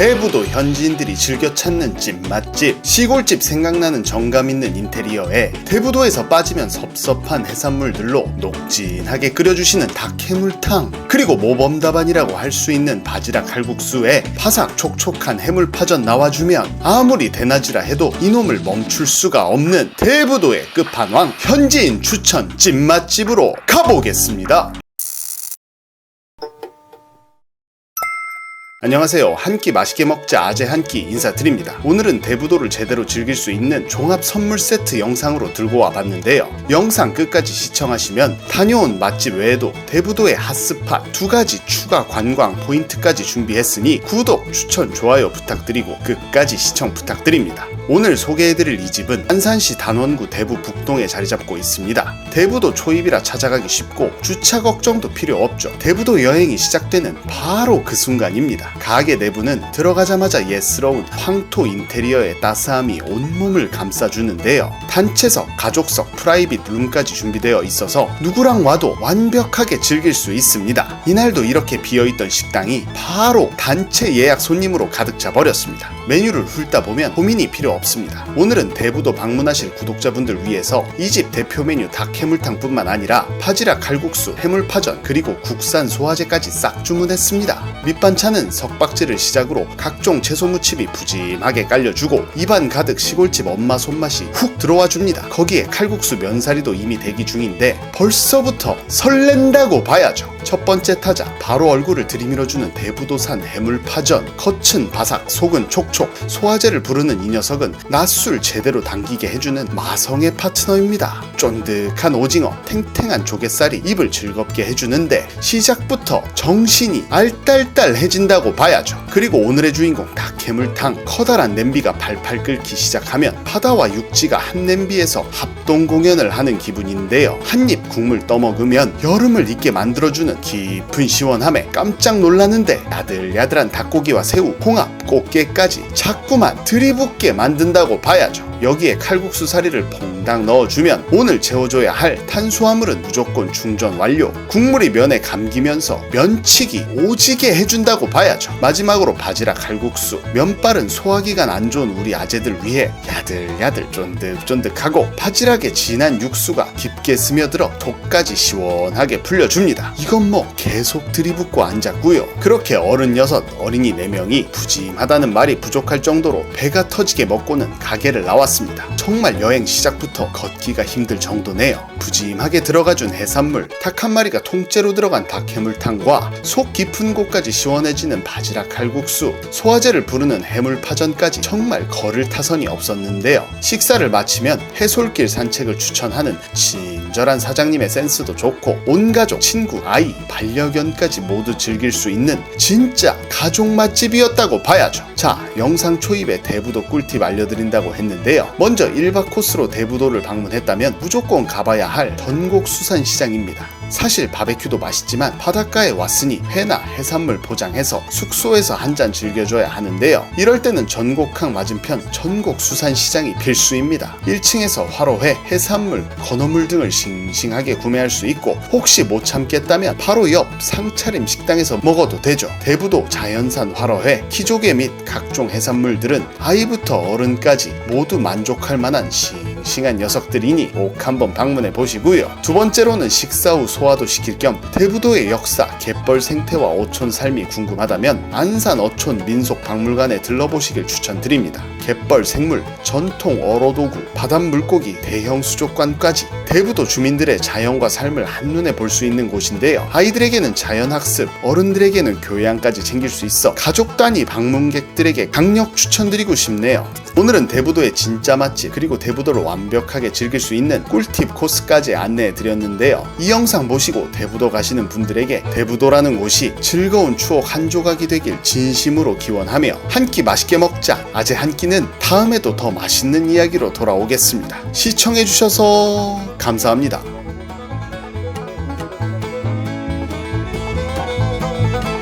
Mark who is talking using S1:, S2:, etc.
S1: 대부도 현지인들이 즐겨 찾는 찐맛집 시골집 생각나는 정감 있는 인테리어에 대부도에서 빠지면 섭섭한 해산물들로 녹진하게 끓여주시는 닭해물탕 그리고 모범답안이라고 할 수 있는 바지락 칼국수에 바삭 촉촉한 해물파전 나와주면 아무리 대낮이라 해도 이놈을 멈출 수가 없는 대부도의 끝판왕 현지인 추천 찐맛집으로 가보겠습니다. 안녕하세요. 한 끼 맛있게 먹자 아재 한 끼 인사드립니다. 오늘은 대부도를 제대로 즐길 수 있는 종합 선물 세트 영상으로 들고 와 봤는데요. 영상 끝까지 시청하시면 다녀온 맛집 외에도 대부도의 핫스팟 두 가지 추가 관광 포인트까지 준비했으니 구독, 추천, 좋아요 부탁드리고 끝까지 시청 부탁드립니다. 오늘 소개해드릴 이 집은 안산시 단원구 대부 북동에 자리 잡고 있습니다. 대부도 초입이라 찾아가기 쉽고 주차 걱정도 필요 없죠. 대부도 여행이 시작되는 바로 그 순간입니다. 가게 내부는 들어가자마자 예스러운 황토 인테리어의 따스함이 온몸을 감싸주는데요. 단체석, 가족석, 프라이빗 룸까지 준비되어 있어서 누구랑 와도 완벽하게 즐길 수 있습니다. 이날도 이렇게 비어있던 식당이 바로 단체 예약 손님으로 가득 차 버렸습니다. 메뉴를 훑다 보면 고민이 필요 없습니다. 오늘은 대부도 방문하실 구독자분들 위해서 이 집 대표 메뉴 닭 해물탕뿐만 아니라 바지락 칼국수, 해물파전 그리고 국산 소화제까지 싹 주문했습니다. 밑반찬은 석박지를 시작으로 각종 채소 무침이 푸짐하게 깔려주고 입안 가득 시골집 엄마 손맛이 훅 들어와 줍니다. 거기에 칼국수 면사리도 이미 대기 중인데 벌써부터 설렌다고 봐야죠. 첫 번째 타자 바로 얼굴을 들이밀어주는 대부도산 해물파전 겉은 바삭 속은 촉촉 소화제를 부르는 이 녀석은 낮술 제대로 당기게 해주는 마성의 파트너입니다. 쫀득한 오징어 탱탱한 조갯살이 입을 즐겁게 해주는데 시작부터 정신이 알딸딸해진다고 봐야죠. 그리고 오늘의 주인공 닭해물탕 커다란 냄비가 팔팔 끓기 시작하면 바다와 육지가 한 냄비에서 합동 공연을 하는 기분인데요. 한 입 국물 떠먹으면 여름을 잊게 만들어주는 깊은 시원함에 깜짝 놀라는데 야들야들한 닭고기와 새우, 홍합, 꽃게까지 자꾸만 들이붓게 만 든다고 봐야죠. 여기에 칼국수 사리를 퐁당 넣어주면 오늘 재워줘야 할 탄수화물은 무조건 충전 완료. 국물이 면에 감기면서 면치기 오지게 해준다고 봐야죠. 마지막으로 바지락 칼국수. 면발은 소화기관 안 좋은 우리 아재들 위해 야들야들 쫀득쫀득하고 바지락의 진한 육수가 깊게 스며들어 톡까지 시원하게 풀려줍니다. 이건 뭐 계속 들이붓고 앉았고요. 그렇게 어른 여섯, 어린이 네명이 푸짐하다는 말이 부족할 정도로 배가 터지게 먹 고는 가게를 나왔습니다. 정말 여행 시작부터 걷기가 힘들 정도네요. 푸짐하게 들어가준 해산물, 닭 한 마리가 통째로 들어간 닭 해물탕과 속 깊은 곳까지 시원해지는 바지락 칼국수, 소화제를 부르는 해물파전까지 정말 걸을 타선이 없었는데요. 식사를 마치면 해솔길 산책을 추천하는 친절한 사장님의 센스도 좋고 온 가족, 친구, 아이, 반려견까지 모두 즐길 수 있는 진짜 가족 맛집이었다고 봐야죠. 자, 영상 초입에 대부도 꿀팁 알려드린다고 했는데요. 먼저 1박 코스로 대부도를 방문했다면 무조건 가봐야 할 전곡 수산시장입니다. 사실 바베큐도 맛있지만 바닷가에 왔으니 회나 해산물 포장해서 숙소에서 한 잔 즐겨줘야 하는데요. 이럴 때는 전곡항 맞은편 전곡수산시장이 필수입니다. 1층에서 화로회, 해산물, 건어물 등을 싱싱하게 구매할 수 있고 혹시 못 참겠다면 바로 옆 상차림 식당에서 먹어도 되죠. 대부도 자연산 화로회, 키조개 및 각종 해산물들은 아이부터 어른까지 모두 만족할 만한 싱싱한 녀석들이니 꼭 한번 방문해 보시고요. 두 번째로는 식사 후 소화도 시킬 겸 대부도의 역사, 갯벌 생태와 어촌 삶이 궁금하다면 안산 어촌 민속 박물관에 들러보시길 추천드립니다. 갯벌 생물, 전통 어로도구, 바닷물고기, 대형 수족관까지 대부도 주민들의 자연과 삶을 한눈에 볼 수 있는 곳인데요. 아이들에게는 자연학습, 어른들에게는 교양까지 챙길 수 있어 가족 단위 방문객들에게 강력 추천드리고 싶네요. 오늘은 대부도의 진짜 맛집 그리고 대부도를 완벽하게 즐길 수 있는 꿀팁 코스까지 안내해 드렸는데요. 이 영상 보시고 대부도 가시는 분들에게 대부도라는 곳이 즐거운 추억 한 조각이 되길 진심으로 기원하며 한 끼 맛있게 먹자 아재 한 끼는 다음에도 더 맛있는 이야기로 돌아오겠습니다. 시청해 주셔서 감사합니다.